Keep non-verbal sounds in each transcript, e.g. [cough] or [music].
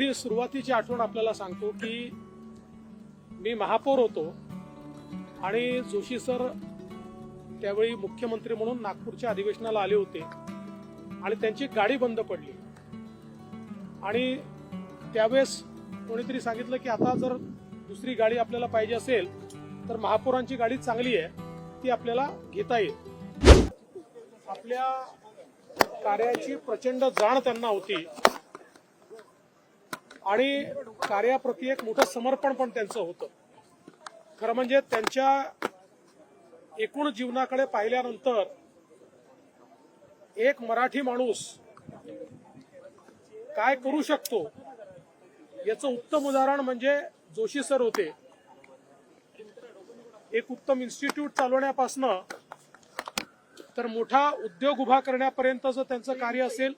अगदी सुरुवातीची आठवण आपल्याला सांगतो की मी महापौर होतो आणि जोशी सर त्यावेळी मुख्यमंत्री म्हणून नागपूरच्या अधिवेशनाला आले होते आणि त्यांची गाडी बंद पडली. आणि त्यावेळेस कोणीतरी सांगितलं की आता जर दुसरी गाडी आपल्याला पाहिजे असेल तर महापौरांची गाडी चांगली आहे ती आपल्याला घेता येईल. आपल्या कार्याची प्रचंड जाण त्यांना होती. आणि कार्याप्रती एक मोठं समर्पण पण त्यांचं होतं. खरं म्हणजे त्यांच्या एकूण जीवनाकडे पाहिल्यानंतर एक मराठी माणूस काय करू शकतो याचं उत्तम उदाहरण म्हणजे जोशी सर होते. एक उत्तम इन्स्टिट्यूट चालवण्यापासनं तर मोठा उद्योग उभा करण्यापर्यंतचं त्यांचं कार्य असेल.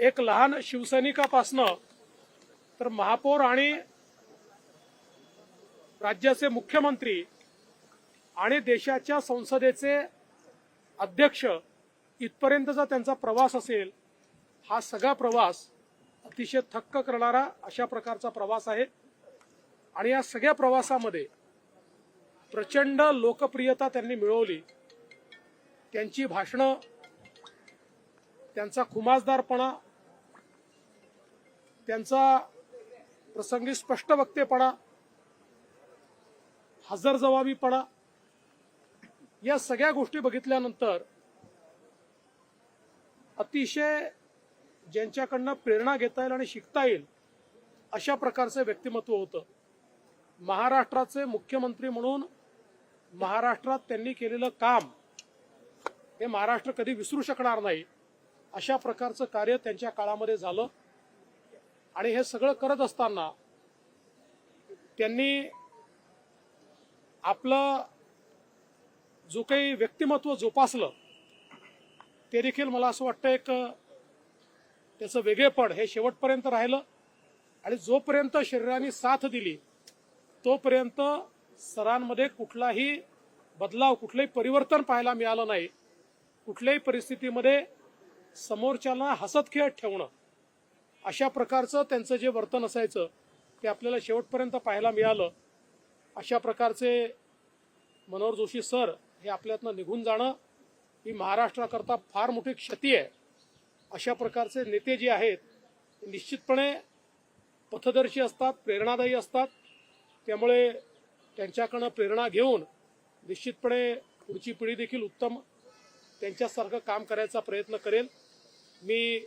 एक लहान शिवसैनिकापासनं तर महापौर आणि राज्याचे मुख्यमंत्री आणि देशाच्या संसदेचे अध्यक्ष इथपर्यंतचा त्यांचा प्रवास असेल हा सगळा प्रवास अतिशय थक्क करणारा अशा प्रकारचा प्रवास आहे. आणि या सगळ्या प्रवासामध्ये प्रचंड लोकप्रियता त्यांनी मिळवली. त्यांची भाषणं त्यांचा खुमासदारपणा त्यांचा प्रसंगी स्पष्ट वक्तेपणा हजरजबाबीपणा या सगळ्या गोष्टी बघितल्यानंतर अतिशय ज्यांच्याकडनं प्रेरणा घेता येईल आणि शिकता येईल अशा प्रकारचं व्यक्तिमत्व होतं. महाराष्ट्राचे मुख्यमंत्री म्हणून महाराष्ट्रात त्यांनी केलेलं काम हे महाराष्ट्र कधी विसरू शकणार नाही अशा प्रकारचं कार्य त्यांच्या काळामध्ये झालं. आणि हे सगळं करत असताना त्यांनी आपलं जो काही व्यक्तिमत्व जोपासलं ते देखील मला असं वाटतं एक त्याचं वेगळेपण हे शेवटपर्यंत राहिलं. आणि जोपर्यंत शरीराने साथ दिली तोपर्यंत सरांमध्ये कुठलाही बदलाव कुठलंही परिवर्तन पाहायला मिळालं नाही. कुठल्याही परिस्थितीमध्ये समोरच्याला हसत खेळत ठेवणं. अशा प्रकारचं त्यांचं जे वर्तन असायचं ते आपल्याला शेवटपर्यंत पाहायला मिळालं. अशा प्रकारचे मनोहर जोशी सर हे आपल्यातनं निघून जाणं ही महाराष्ट्राकरता फार मोठी क्षती आहे. अशा प्रकारचे नेते जे आहेत निश्चितपणे पथदर्शी असतात प्रेरणादायी असतात. त्यामुळे त्यांच्याकडनं प्रेरणा घेऊन निश्चितपणे पुढची पिढी देखील उत्तम त्यांच्यासारखं काम करायचा प्रयत्न करेल. मी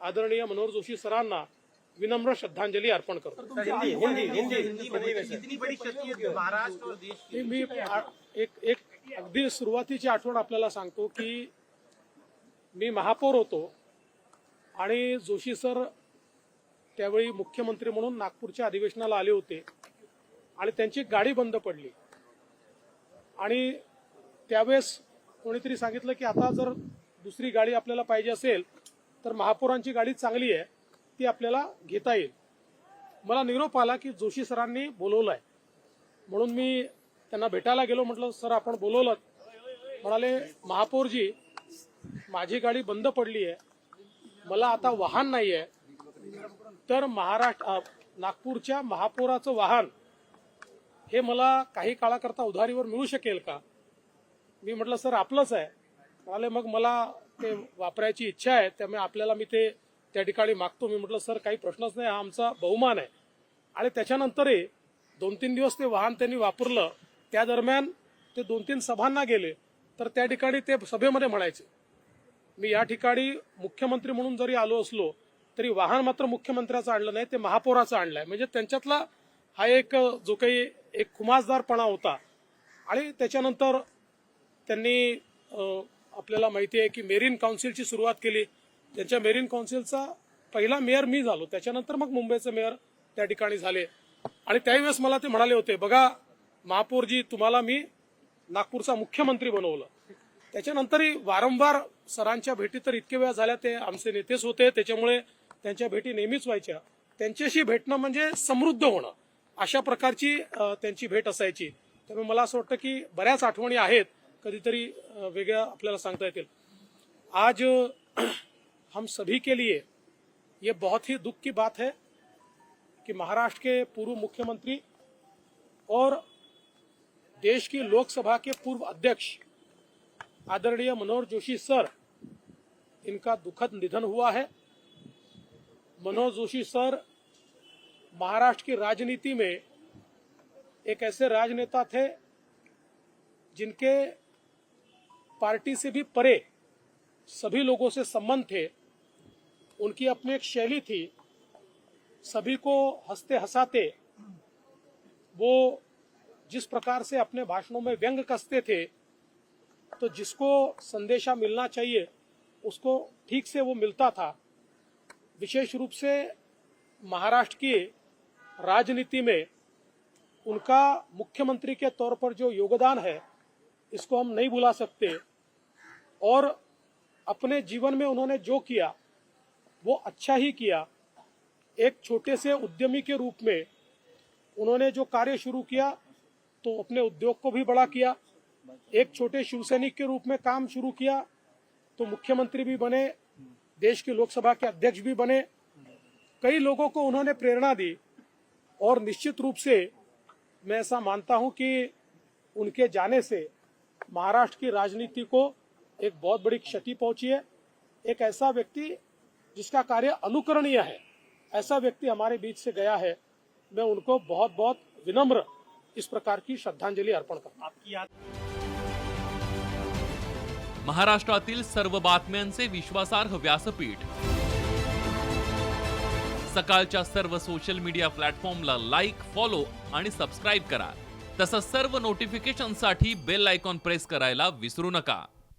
आदरणीय मनोहर जोशी सरांना विनम्र श्रद्धांजली अर्पण करतो. हिंदी हिंदी हिंदी. हिंदी बताइए सर कितनी बड़ी शख्सियत है महाराष्ट्र और देश की. मी एक एक अगदी सुरुवातीची आठवण आपल्याला सांगतो की मी महापौर होतो आणि जोशी सर त्यावेळी मुख्यमंत्री म्हणून नागपूरच्या अधिवेशनाला आले होते आणि त्यांची गाडी बंद पडली. आणि त्यावेळेस कोणीतरी सांगितलं की आता जर दुसरी गाडी आपल्याला पाहिजे असेल तर महापौरांची गाडी चांगली आहे ती आपल्याला घेता येईल. मला निरोप आला की जोशी सरांनी बोलवलं आहे म्हणून मी त्यांना भेटायला गेलो म्हटलं सर आपण बोलवलं. म्हणाले महापौरजी माझी गाडी बंद पडली आहे. मला आता वाहन नाही आहे तर महाराष्ट्र नागपूरच्या महापौराचं वाहन हे मला काही काळाकरता उधारीवर मिळू शकेल का? मी म्हटलं सर आपलंच आहे. म्हणाले मग मला ते वापरायची इच्छा आहे त्यामुळे आपल्याला मी ते त्या ठिकाणी मागतो. मी म्हटलं सर काही प्रश्नच नाही हा आमचा बहुमान आहे. आणि त्याच्यानंतरही दोन तीन दिवस ते वाहन त्यांनी वापरलं. त्या दरम्यान ते दोन तीन सभांना गेले. तर त्या ठिकाणी ते सभेमध्ये म्हणायचे मी या ठिकाणी मुख्यमंत्री म्हणून जरी आलो असलो तरी वाहन मात्र मुख्यमंत्र्याचं आणलं नाही ते महापौराचं आणलंय. म्हणजे त्यांच्यातला हा एक जो काही एक खुमासदारपणा होता. आणि त्याच्यानंतर त्यांनी आपल्याला माहिती आहे की मेरीन काउन्सिलची सुरुवात केली. त्यांच्या मेरीन काउन्सिलचा पहिला मेयर मी झालो. त्याच्यानंतर मग मुंबईचे मेयर त्या ठिकाणी झाले. आणि त्यावेळेस मला ते म्हणाले होते बघा महापौरजी तुम्हाला मी नागपूरचा मुख्यमंत्री बनवलं. त्याच्यानंतरही वारंवार सरांच्या भेटी तर इतके वेळा झाल्या ते आमचे नेतेच होते. त्याच्यामुळे त्यांच्या भेटी नेहमीच व्हायच्या. त्यांच्याशी भेटणं म्हणजे समृद्ध होणं. अशा प्रकारची त्यांची भेट असायची. त्यामुळे मला असं वाटतं की बऱ्याच आठवणी आहेत. कधीतरी अ, वेगळ्या आपल्याला सांगता आज [clears throat] हम सभी के लिए ये बहुत ही दुख की बात है कि महाराष्ट्र के पूर्व मुख्यमंत्री और देश की लोकसभा के पूर्व अध्यक्ष आदरणीय मनोहर जोशी सर इनका दुखद निधन हुआ है। मनोहर जोशी सर महाराष्ट्र की राजनीति में एक ऐसे राजनेता थे जिनके पार्टी से भी परे सभी लोगों से संबंध थे। उनकी अपनी एक शैली थी। सभी को हँसते हंसाते वो जिस प्रकार से अपने भाषणों में व्यंग कसते थे तो जिसको संदेशा मिलना चाहिए, उसको ठीक से वो मिलता था। विशेष रूप से महाराष्ट्र की राजनीति में उनका मुख्यमंत्री के तौर पर जो योगदान है, इसको हम नहीं भुला सकते। और अपने जीवन में उन्होंने जो किया, वो अच्छा ही किया। एक छोटे से उद्यमी के रूप में उन्होंने जो कार्य शुरू किया तो अपने उद्योग को भी बड़ा किया। एक छोटे शिवसैनिक के रूप में काम शुरू किया तो मुख्यमंत्री भी बने, देश की लोकसभा के अध्यक्ष भी बने। कई लोगों को उन्होंने प्रेरणा दी और निश्चित रूप से मैं ऐसा मानता हूँ कि उनके जाने से महाराष्ट्र की राजनीति को एक बहुत बड़ी क्षति पहुंची है। एक ऐसा व्यक्ति जिसका कार्य अनुकरणीय है। ऐसा व्यक्ति हमारे बीच से गया है। मैं उनको बहुत बहुत विनम्र इस प्रकार की श्रद्धांजलि अर्पण करता। आपकी याद महाराष्ट्रातील सर्व बातम्यांचे विश्वासार्ह व्यासपीठ. सकाळच्या सर्व सोशल मीडिया प्लॅटफॉर्मला लाईक फॉलो आणि सबस्क्राईब करा. तसंच सर्व नोटिफिकेशनसाठी बेल आयकॉन प्रेस करायला विसरू नका.